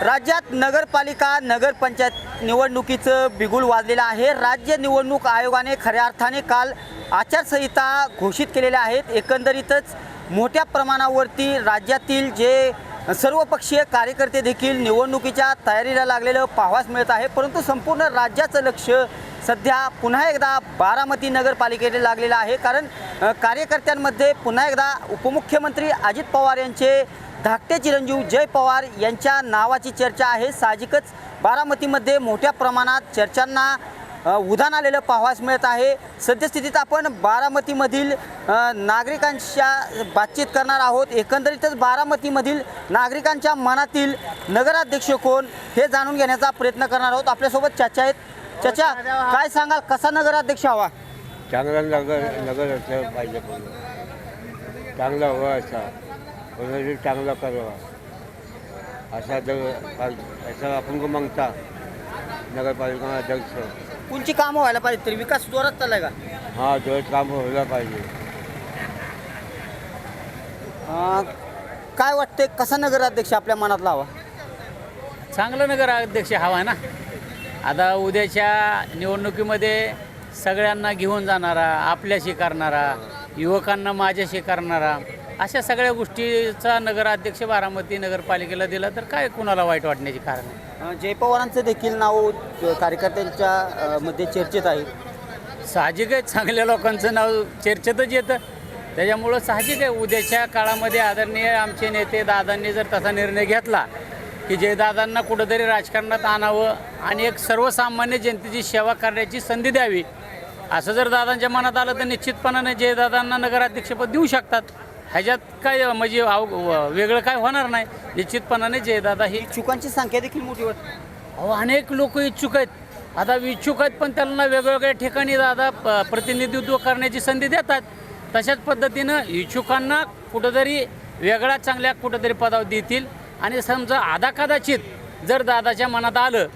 राज्यात नगरपालिका नगरपंचायत निवडणुकीचं बिगुल वाजलेलं आहे. राज्य निवडणूक आयोगाने खऱ्या अर्थाने काल आचारसंहिता घोषित केलेल्या आहेत. एकंदरीतच मोठ्या प्रमाणावरती राज्यातील जे सर्वपक्षीय कार्यकर्ते देखील निवडणुकीच्या तयारीला लागलेलं पाहावास मिळत आहे. परंतु संपूर्ण राज्याचं लक्ष सध्या पुन्हा एकदा बारामती नगरपालिकेने लागलेलं आहे. कारण कार्यकर्त्यांमध्ये पुन्हा एकदा उपमुख्यमंत्री अजित पवार यांचे धाकटे चिरंजीव जय पवार यांच्या नावाची चर्चा आहे. साहजिकच बारामतीमध्ये मोठ्या प्रमाणात चर्चांना अ, उधाण आलेलं पाहावास मिळत आहे. सद्यस्थितीत आपण बारामतीमधील अ, नागरिकांच्या बातचीत करणार आहोत. एकंदरीतच बारामतीमधील नागरिकांच्या मनातील नगराध्यक्ष कोण हे जाणून घेण्याचा प्रयत्न करणार आहोत. आपल्यासोबत चाचा आहेत. चाचा काय सांगाल? कसा नगराध्यक्ष हवा? चांगला नगर नगर असलं पाहिजे. चांगला हवा असा. कोणातरी चांगला करावा? असा जग असं आपण को मागता नगरपालिका अध्यक्ष. कोणची कामं व्हायला पाहिजे तरी? विकास जोरात चाललाय का? हा तो काम व्हायला पाहिजे. अ, काय वाटतंय कसा नगराध्यक्ष आपल्या मनातला हवा चांगलं नगराध्यक्ष हवा ना. आता उद्याच्या निवडणुकीमध्ये सगळ्यांना घेऊन जाणारा आपल्याशी करणारा युवकांना माझ्याशी करणारा अशा सगळ्या गोष्टीचा नगराध्यक्ष बारामती नगरपालिकेला दिला तर काय कुणाला वाईट वाटण्याची कारण आहे? जय पवारांचं देखील नाव कार्यकर्त्यांच्या मध्ये चर्चेत आहे. साहजिक आहे चांगल्या लोकांचं नाव चर्चेतच येतं. त्याच्यामुळं साहजिक आहे. उद्याच्या काळामध्ये आदरणीय आमचे नेते दादांनी जर तसा निर्णय घेतला की जयदादांना कुठंतरी राजकारणात आणावं आणि एक सर्वसामान्य जनतेची सेवा करण्याची संधी द्यावी असं जर दादांच्या मनात आलं तर निश्चितपणाने जयदादांना नगराध्यक्षपद देऊ शकतात. ह्याच्यात काय म्हणजे आव- व- वेगळं काय होणार नाही. निश्चितपणाने जयदादा ही चुकांची संख्या देखील मोठी वाटते अहो अनेक लोक इच्छुक आहेत. आता इच्छुक आहेत पण त्यांना वेगवेगळ्या ठिकाणी दादा प- प्रतिनिधित्व करण्याची संधी देतात. तशाच पद्धतीनं इच्छुकांना कुठंतरी वेगळ्या चांगल्या कुठंतरी पदावर देतील. आणि समजा आदा कदाचित जर दादाच्या मनात आलं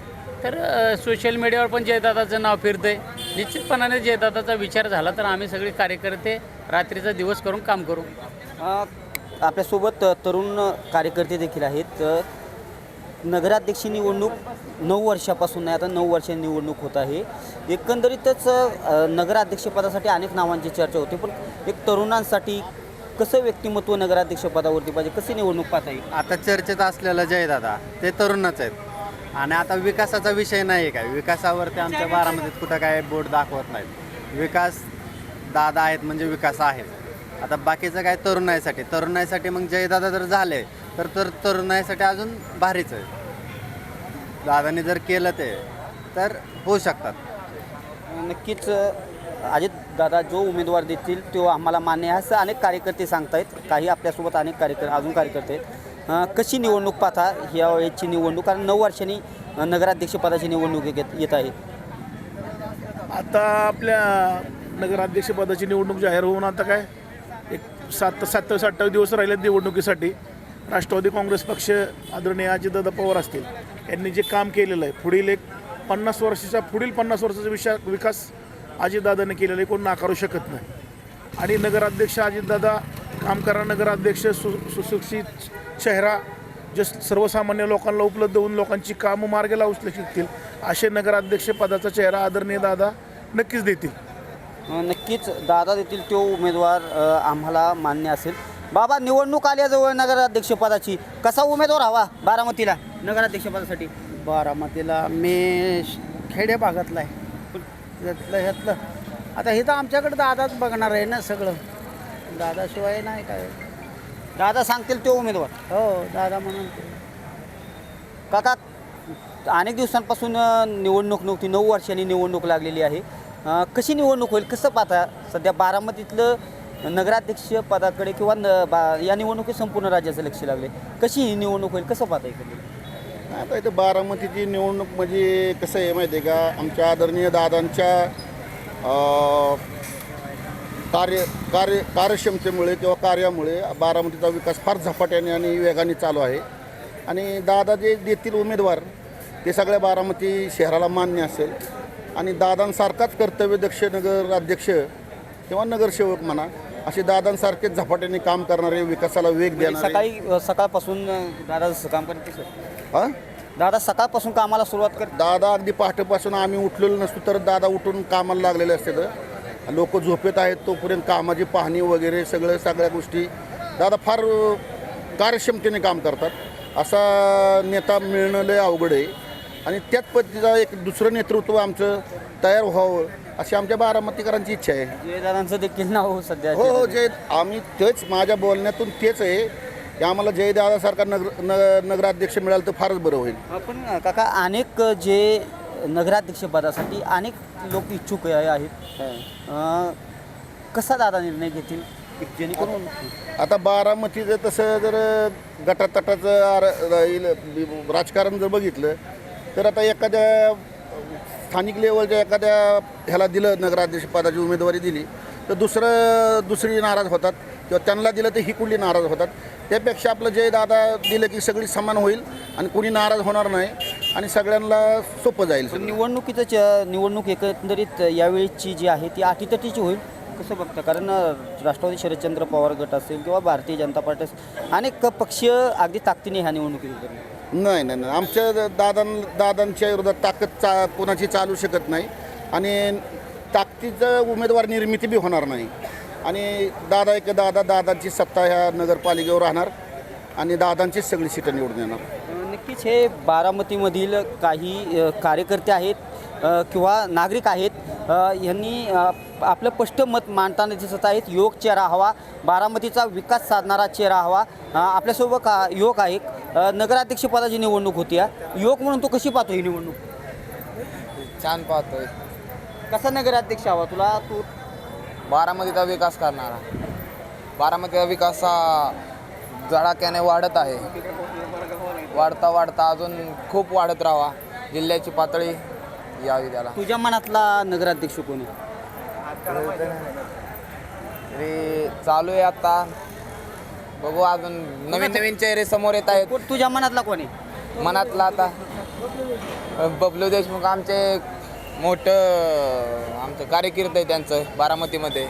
तर अ, सोशल मीडियावर पण जयदादाचं नाव फिरतंय. निश्चितपणाने जयदादाचा विचार झाला तर आम्ही सगळे कार्यकर्ते रात्रीचा दिवस करून काम करू. आपल्यासोबत तरुण कार्यकर्ते देखील आहेत. नगराध्यक्ष निवडणूक नऊ वर्षापासून नाही आता नऊ वर्षांनी निवडणूक होत आहे. एकंदरीतच नगराध्यक्षपदासाठी अनेक नावांची चर्चा होती पण एक तरुणांसाठी कसं व्यक्तिमत्व नगराध्यक्षपदावरती पाहिजे? कशी निवडणूक पाहता येईल? आता चर्चेत असलेलं जयदादा ते तरुणच आहेत. आणि आता विकासाचा विषय नाही आहे काय? विकासावरती आमच्या बारामतीत कुठं काय बोर्ड दाखवत नाहीत. विकास दादा आहेत म्हणजे विकास आहेत आता बाकीचं काय तरुणाईसाठी तरुणाईसाठी मग जयदादा जर झाले तर तर तरुणाईसाठी अजून भारीच आहे. दादाने जर केलं ते तर होऊ शकतात. नक्कीच अजित दादा जो उमेदवार देतील तो आम्हाला मान्य आहे. असं अनेक कार्यकर्ते सांगतायत. काही आपल्यासोबत अनेक कार्यकर्ते अजून कार्यकर्ते आहेत. कशी निवडणूक पाहता ह्या वेळेची निवडणूक? कारण नऊ वर्षांनी नगराध्यक्षपदाची निवडणूक येत येत आहे. आता आपल्या नगराध्यक्षपदाची निवडणूक जाहीर होऊन आता काय? एक सात सत्तावीस अठ्ठावीस दिवस राहिले निवडणुकीसाठी. राष्ट्रवादी काँग्रेस पक्ष आदरणीय अजितदादा पवार असतील. यांनी जे काम केलेलं आहे पुढील एक पन्नास वर्षाच्या पुढील पन्नास वर्षाचा विशा विकास अजितदादाने केलेला आहे कोण नाकारू शकत नाही. आणि नगराध्यक्ष अजितदादा काम करा नगराध्यक्ष सु सुशिक्षित चेहरा जे सर्वसामान्य लोकांना उपलब्ध होऊन लोकांची कामं मार्गी लावू शकतील असे नगराध्यक्ष पदाचा चेहरा आदरणीय दादा नक्कीच देतील. नक्कीच दादा देतील तो उमेदवार आम्हाला मान्य असेल. बाबा निवडणूक आल्याजवळ नगराध्यक्षपदाची. कसा उमेदवार हवा बारामतीला? नगराध्यक्षपदासाठी. बारामतीला मी खेडे भागातला आहे. यातलं ह्यातलं. आता हे तर आमच्याकडे दादाच बघणार आहे ना सगळं. दादाशिवाय नाही काय. दादा सांगतील तो उमेदवार. हो दादा म्हणून. काका अनेक दिवसांपासून निवडणूक नव्हती. नऊ वर्षांनी निवडणूक लागलेली आहे. कशी निवडणूक होईल? कसं पाहता? सध्या बारामतीतलं नगराध्यक्ष पदाकडे किंवा न बा या निवडणुकीत संपूर्ण राज्याचं लक्ष लागले. कशी ही निवडणूक होईल? कसं पाहता इकडे? आता इथं बारामतीची निवडणूक म्हणजे कसं आहे माहिती आहे का? आमच्या आदरणीय दादांच्या कार्य कार्य कार्यक्षमतेमुळे किंवा कार्यामुळे बारामतीचा विकास फार झपाट्याने आणि वेगाने चालू आहे. आणि दादा जे देतील उमेदवार ते सगळ्या बारामती शहराला मान्य असेल. आणि दादांसारखाच कर्तव्यदक्ष नगराध्यक्ष किंवा नगरसेवक म्हणा असे दादांसारखेच झपाट्याने काम करणारे विकासाला वेग देणारे. सकाळी सकाळपासून दादा काम करत हां? दादा सकाळपासून कामाला सुरुवात कर दादा अगदी पहाटेपासून आम्ही उठलेलो नसतो तर दादा उठून कामाला लागलेले असतात लोक झोपेत आहेत तोपर्यंत कामाची पाहणी वगैरे सगळं सगळ्या गोष्टी. दादा फार कार्यक्षमतेने काम करतात. असा नेता मिळणं लय अवघड आहे. आणि त्याच पद्धतीचं एक दुसरं नेतृत्व आमचं तयार व्हावं अशी आमच्या बारामतीकरांची इच्छा आहे. जयदादांचं देखील नाव सध्या हो हो जय आम्ही तेच माझ्या बोलण्यातून तेच आहे की आम्हाला जयदादासारखा नगर न नगराध्यक्ष मिळालं तर फारच बरं होईल. पण काका अनेक जे नगराध्यक्ष पदासाठी अनेक लोक इच्छुक आहे- आहेत. अं, कसा दादा निर्णय घेतील? जेणेकरून आता बारामतीचं तसं जर गटातटाचं आर- राहील राजकारण जर बघितलं तर आता एखाद्या स्थानिक लेवलच्या एखाद्या ह्याला दिलं नगराध्यक्ष पदाची उमेदवारी दिली तर दुसरं दुसरी नाराज होतात किंवा त्यांना दिलं तर ही कुठली नाराज होतात. त्यापेक्षा आपलं जय दादा दिलं की सगळी समान होईल आणि कुणी नाराज होणार नाही आणि सगळ्यांना सोपं जाईल. पण निवडणुकीचं च- निवडणूक एकंदरीत यावेळीची जी आहे ती आठीतटीची होईल? कसं बघतं? कारण राष्ट्रवादी शरदचंद्र पवार गट असेल किंवा भारतीय जनता पार्टी असेल अनेक पक्ष अगदी ताकदीने ह्या निवडणुकीत उतरले. नाही नाही नाही. आमच्या दादां दादांच्या विरोधात ताकद चा कोणाची चालू शकत नाही. आणि ताकदीचं उमेदवार निर्मिती बी होणार नाही. आणि दादा एक दादा दादांची सत्ता ह्या नगरपालिकेवर राहणार. आणि दादांचीच सगळी सीटं निवडून येणार. नक्कीच हे बारामतीमधील काही कार्यकर्ते आहेत. किंवा नागरिक आहेत यांनी आपलं स्पष्ट मत मांडताना दिसत आहेत युवक चेहरा हवा बारामतीचा विकास साधणारा चेहरा हवा. आपल्यासोबत का युवक आहे. नगराध्यक्षपदाची निवडणूक होती. युवक म्हणून तो कशी पाहतो ही निवडणूक? छान पाहतोय. कसा नगराध्यक्ष हवा तुला? तू बारामतीचा विकास करणारा. बारामतीचा विकास हा झडाक्याने वाढत आहे. वाढता वाढता अजून खूप वाढत राहावा. जिल्ह्याची पातळी यावी त्याला तुझ्या मनातला नगराध्यक्ष कोणी तरी चालू आहे आता. बघू अजून नवीन नवीन चेहरे समोर येत आहेत. कोण- तुझ्या मनातला कोणी मनातला आता. बबलू देशमुख आमचे मोठं आमचं कार्यकीर्त आहे त्यांचं बारामतीमध्ये.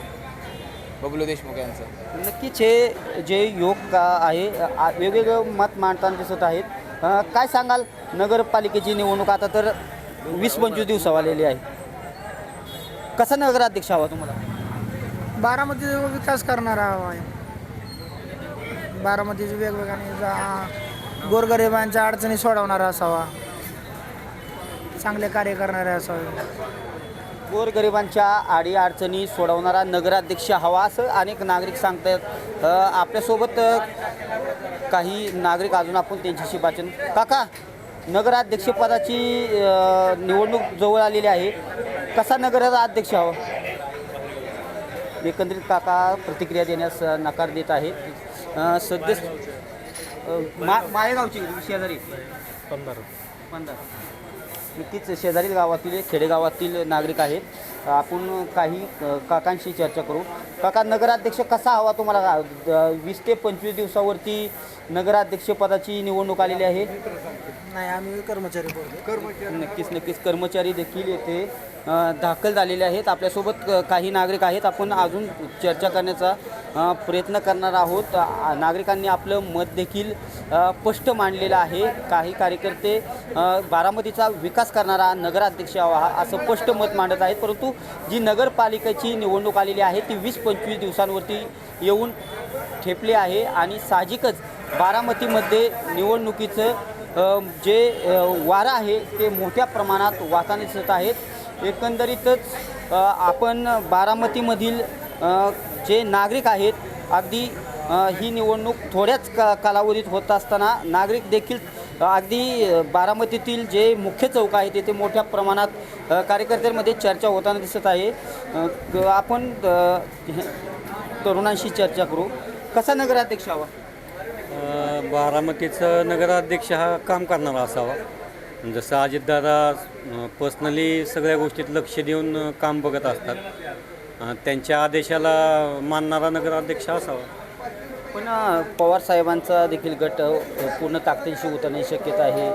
बबलू देशमुख यांचं. नक्कीच हे जे योग का आहे आ- वेगवेगळं मत मांडताना दिसत आहेत. अ, काय सांगाल नगरपालिकेची निवडणूक? आता तर वीस पंचवीस दिवसावर आलेली आहे. कसा नगराध्यक्ष हवा तुम्हाला? बारामतीचा विकास करणारा हवा आहे. बारामतीचे वेगवेगळ्या जा गोरगरिबांच्या अडचणी सोडवणारा असावा. चांगले कार्य करणारे असावे. गोरगरिबांच्या आडी अडचणी सोडवणारा नगराध्यक्ष हवा असं अनेक नागरिक सांगतात अ, आपल्यासोबत अ, काही नागरिक अजून आपण त्यांच्याशी वाचन काका नगराध्यक्षपदाची निवडणूक जवळ आलेली आहे. कसा नगराध्यक्ष हवा? एकंदरीत काका प्रतिक्रिया देण्यास नकार देत आहेत अ, सध्या मा माळेगावची शेजारी. पंधरा. पंधरा. नक्कीच शेजारील गावातील खेडेगावातील नागरिक आहेत. आपण काही काकांशी चर्चा करू. काका नगराध्यक्ष कसा हवा तुम्हाला? वीस ते पंचवीस दिवसावरती नगराध्यक्षपदाची निवडणूक आलेली आहे. नाही आम्ही कर्मचारी बोलतो नक्कीच नक्कीच. कर्मचारी देखील येथे अ, दाखल झालेले आहेत. आपल्यासोबत अ, काही नागरिक आहेत. आपण अजून चर्चा करण्याचा अ, प्रयत्न करणार आहोत. नागरिकांनी आपलं मत देखील अ, स्पष्ट मांडलेलं आहे. काही कार्यकर्ते अ, बारामतीचा विकास करणारा नगराध्यक्ष हवा असं स्पष्ट मत मांडत आहेत. परंतु जी नगरपालिकेची निवडणूक आलेली आहे ती वीस पंचवीस दिवसांवरती येऊन ठेपली आहे. आणि साहजिकच बारामतीमध्ये निवडणुकीचं जे वारा वारं आहे ते मोठ्या प्रमाणात वाहताना दिसत आहेत. एकंदरीतच आपण बारामतीमधील जे नागरिक आहेत अगदी ही निवडणूक थोड्याच का कालावधीत होत असताना नागरिक देखील अगदी बारामतीतील जे मुख्य चौक आहे तेथे मोठ्या प्रमाणात कार्यकर्त्यांमध्ये चर्चा होताना दिसत आहे. आपण हे- तरुणांशी चर्चा करू. कसा नगराध्यक्ष हवा? बारामतीचं नगराध्यक्ष हा काम करणारा असावा. जसं अजितदादा पर्सनली सगळ्या गोष्टीत लक्ष देऊन काम बघत असतात. त्यांच्या आदेशाला मानणारा नगराध्यक्ष असावा. पण पवार साहेबांचा देखील गट पूर्ण ताकदीशी उतरण्याची शक्यता आहे.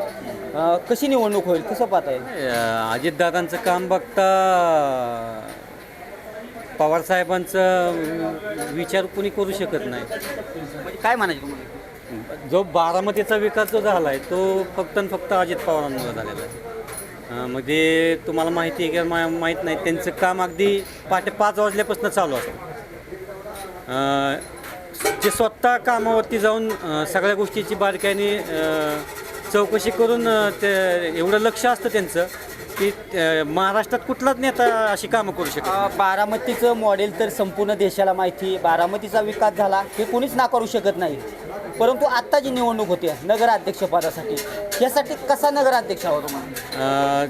कशी निवडणूक होईल कसं पाहता येईल अजितदादांचं काम बघता पवारसाहेबांचं विचार कुणी करू शकत नाही. म्हणजे काय म्हणायचं जो बारामतीचा विकास जो झाला आहे तो फक्त आणि फक्त अजित पवारांमुळे झालेला आहे. म्हणजे तुम्हाला माहिती आहे की मा माहीत नाही त्यांचं काम अगदी पहाटे पाच वाजल्यापासून चालू असतं. ते जे स्वतः कामावरती जाऊन सगळ्या गोष्टीची बारकाईने चौकशी करून ते एवढं लक्ष असतं त्यांचं की महाराष्ट्रात कुठलाच नेता अशी कामं करू शकत बारामतीचं मॉडेल तर संपूर्ण देशाला माहिती बारामतीचा विकास झाला हे कोणीच नाकारू शकत नाही. परंतु आत्ता जी निवडणूक होते नगराध्यक्षपदासाठी यासाठी कसा नगराध्यक्ष हवा तुम्हाला? अ,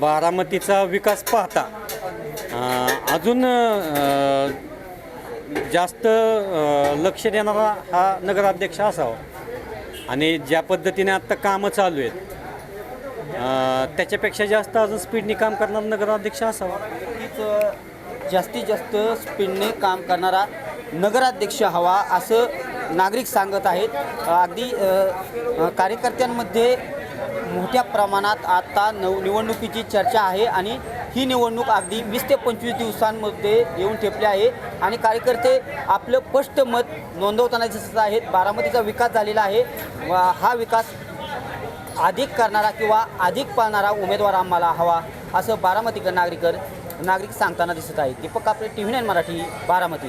बारामतीचा विकास पाहता अ, अजून अ, जास्त अ, लक्ष देणारा हा नगराध्यक्ष असावा. आणि ज्या पद्धतीने आत्ता कामं चालू आहेत अ, त्याच्यापेक्षा जास्त अजून स्पीडनी काम करणारा नगराध्यक्ष असावा. नक्कीच अ, जास्तीत जास्त स्पीडने काम करणारा नगराध्यक्ष हवा असं नागरिक सांगत आहेत. अगदी कार्यकर्त्यांमध्ये मोठ्या प्रमाणात आता नव निवडणुकीची चर्चा आहे आणि ही निवडणूक अगदी वीस ते पंचवीस दिवसांमध्ये येऊन ठेपली आहे आणि कार्यकर्ते आपलं स्पष्ट मत नोंदवताना दिसत आहेत. बारामतीचा विकास झालेला आहे. व हा विकास अधिक करणारा किंवा अधिक पाळणारा उमेदवार आम्हाला हवा असं बारामतीकर नागरिकर नागरिक सांगताना दिसत आहे दीपक आपले T V nine Marathi Baramati.